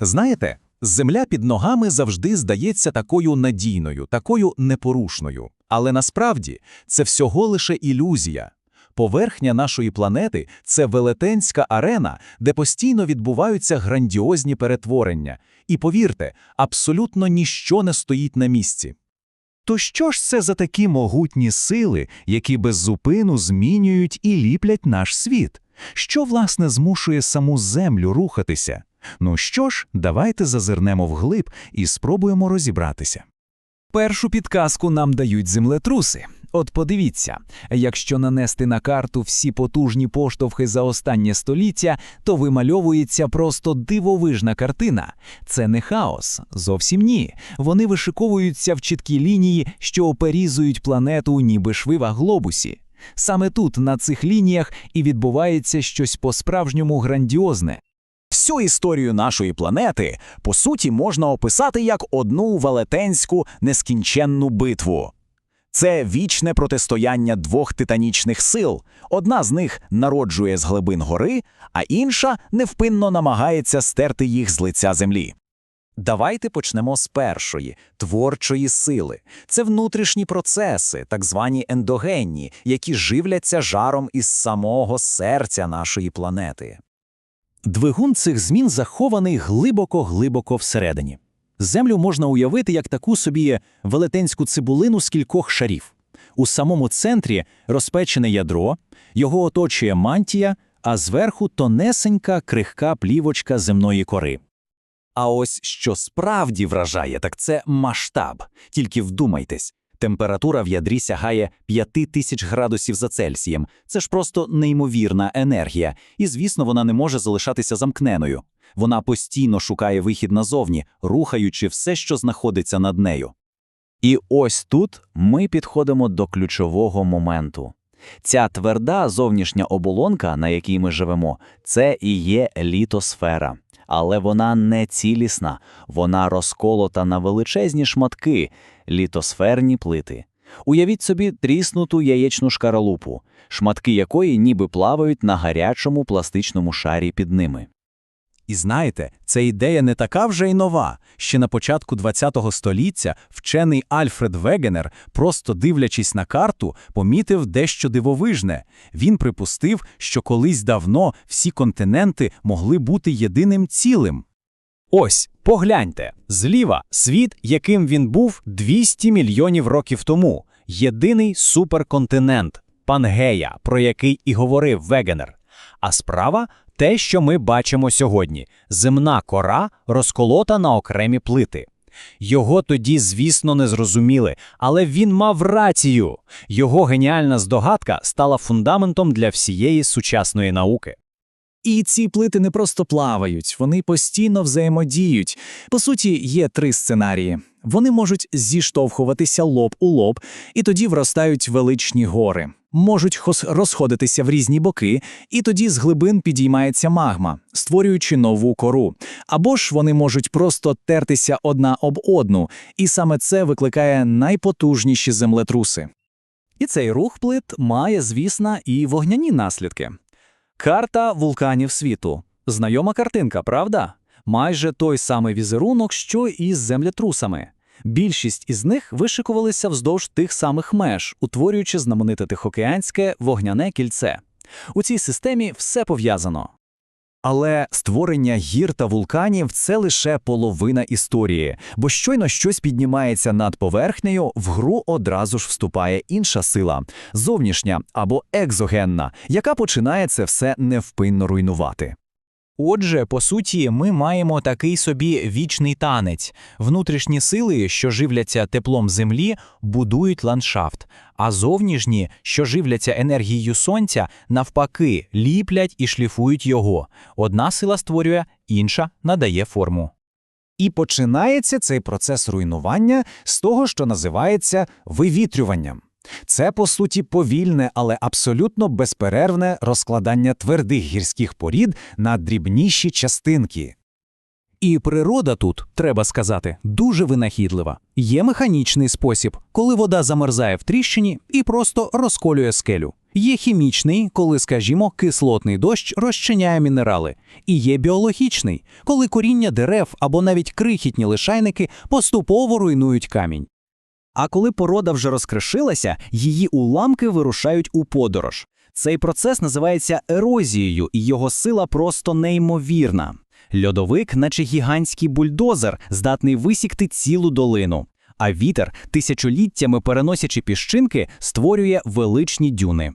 Знаєте, земля під ногами завжди здається такою надійною, такою непорушною. Але насправді це всього лише ілюзія. Поверхня нашої планети це велетенська арена, де постійно відбуваються грандіозні перетворення. І повірте, абсолютно ніщо не стоїть на місці. То що ж це за такі могутні сили, які без зупину змінюють і ліплять наш світ? Що, власне, змушує саму землю рухатися? Ну що ж, давайте зазирнемо вглиб і спробуємо розібратися. Першу підказку нам дають землетруси. От подивіться, якщо нанести на карту всі потужні поштовхи за останнє століття, то вимальовується просто дивовижна картина. Це не хаос, зовсім ні. Вони вишиковуються в чіткій лінії, що оперізують планету, ніби швива глобусі. Саме тут, на цих лініях, і відбувається щось по-справжньому грандіозне. Всю історію нашої планети, по суті, можна описати як одну велетенську нескінченну битву. Це вічне протистояння двох титанічних сил. Одна з них народжує з глибин гори, а інша невпинно намагається стерти їх з лиця землі. Давайте почнемо з першої творчої сили. Це внутрішні процеси, так звані ендогенні, які живляться жаром із самого серця нашої планети. Двигун цих змін захований глибоко-глибоко всередині. Землю можна уявити як таку собі велетенську цибулину з кількох шарів. У самому центрі розпечене ядро, його оточує мантія, а зверху тонесенька крихка плівочка земної кори. А ось що справді вражає, так це масштаб. Тільки вдумайтесь, температура в ядрі сягає 5000 градусів за Цельсієм. Це ж просто неймовірна енергія, і, звісно, вона не може залишатися замкненою. Вона постійно шукає вихід назовні, рухаючи все, що знаходиться над нею. І ось тут ми підходимо до ключового моменту. Ця тверда зовнішня оболонка, на якій ми живемо, це і є літосфера. Але вона не цілісна, вона розколота на величезні шматки, літосферні плити. Уявіть собі тріснуту яєчну шкаралупу, шматки якої ніби плавають на гарячому пластичному шарі під ними. І знаєте, ця ідея не така вже й нова. Ще на початку ХХ століття вчений Альфред Вегенер, просто дивлячись на карту, помітив дещо дивовижне. Він припустив, що колись давно всі континенти могли бути єдиним цілим. Ось, погляньте, зліва світ, яким він був 200 мільйонів років тому. Єдиний суперконтинент Пангея, про який і говорив Вегенер. А справа те, що ми бачимо сьогодні земна кора розколота на окремі плити. Його тоді, звісно, не зрозуміли, але він мав рацію. Його геніальна здогадка стала фундаментом для всієї сучасної науки. І ці плити не просто плавають, вони постійно взаємодіють. По суті, є три сценарії. Вони можуть зіштовхуватися лоб у лоб, і тоді вростають величні гори, можуть розходитися в різні боки, і тоді з глибин підіймається магма, створюючи нову кору. Або ж вони можуть просто тертися одна об одну, і саме це викликає найпотужніші землетруси. І цей рух плит має, звісно, і вогняні наслідки. Карта вулканів світу. Знайома картинка, правда? Майже той самий візерунок, що і з землетрусами. Більшість із них вишикувалися вздовж тих самих меж, утворюючи знамените Тихоокеанське вогняне кільце. У цій системі все пов'язано. Але створення гір та вулканів це лише половина історії, бо щойно щось піднімається над поверхнею, в гру одразу ж вступає інша сила зовнішня або екзогенна, яка починає це все невпинно руйнувати. Отже, по суті, ми маємо такий собі вічний танець. Внутрішні сили, що живляться теплом землі, будують ландшафт, а зовнішні, що живляться енергією сонця, навпаки, ліплять і шліфують його. Одна сила створює, інша надає форму. І починається цей процес руйнування з того, що називається вивітрюванням. Це, по суті, повільне, але абсолютно безперервне розкладання твердих гірських порід на дрібніші частинки. І природа тут, треба сказати, дуже винахідлива. Є механічний спосіб, коли вода замерзає в тріщині і просто розколює скелю. Є хімічний, коли, скажімо, кислотний дощ розчиняє мінерали, і є біологічний, коли коріння дерев або навіть крихітні лишайники поступово руйнують камінь. А коли порода вже розкришилася, її уламки вирушають у подорож. Цей процес називається ерозією, і його сила просто неймовірна. Льодовик, наче гігантський бульдозер, здатний висікти цілу долину. А вітер, тисячоліттями переносячи піщинки, створює величні дюни.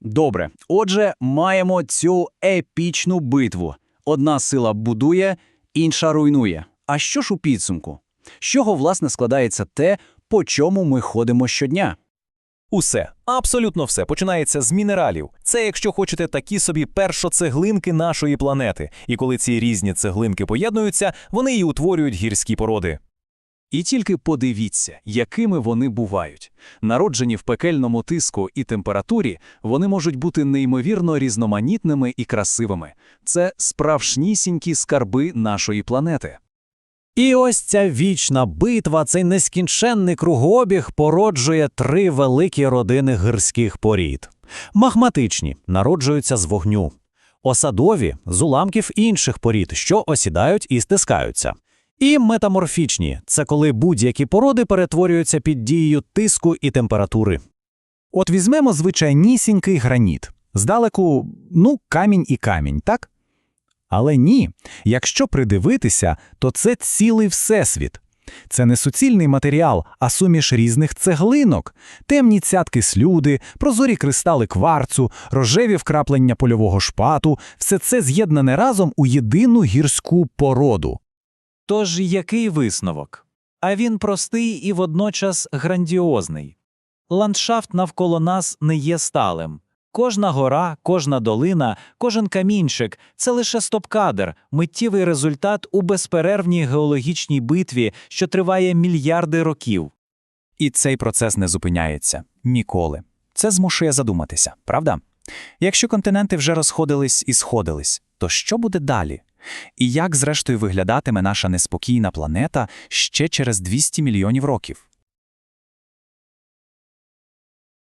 Добре, отже, маємо цю епічну битву. Одна сила будує, інша руйнує. А що ж у підсумку? З чого, власне, складається те, по чому ми ходимо щодня? Усе, абсолютно все починається з мінералів. Це, якщо хочете, такі собі першоцеглинки нашої планети. І коли ці різні цеглинки поєднуються, вони і утворюють гірські породи. І тільки подивіться, якими вони бувають. Народжені в пекельному тиску і температурі, вони можуть бути неймовірно різноманітними і красивими. Це справжнісінькі скарби нашої планети. І ось ця вічна битва, цей нескінченний кругообіг породжує три великі родини гірських порід. Магматичні народжуються з вогню, осадові з уламків інших порід, що осідають і стискаються. І метаморфічні це коли будь-які породи перетворюються під дією тиску і температури. От візьмемо звичайнісінький граніт. Здалеку, ну, камінь і камінь, так? Але ні, якщо придивитися, то це цілий всесвіт. Це не суцільний матеріал, а суміш різних цеглинок, темні цятки слюди, прозорі кристали кварцу, рожеві вкраплення польового шпату – все це з'єднане разом у єдину гірську породу. Тож який висновок? А він простий і водночас грандіозний. Ландшафт навколо нас не є сталим. Кожна гора, кожна долина, кожен камінчик це лише стоп-кадр, миттєвий результат у безперервній геологічній битві, що триває мільярди років. І цей процес не зупиняється ніколи. Це змушує задуматися, правда? Якщо континенти вже розходились і сходились, то що буде далі? І як, зрештою, виглядатиме наша неспокійна планета ще через 200 мільйонів років?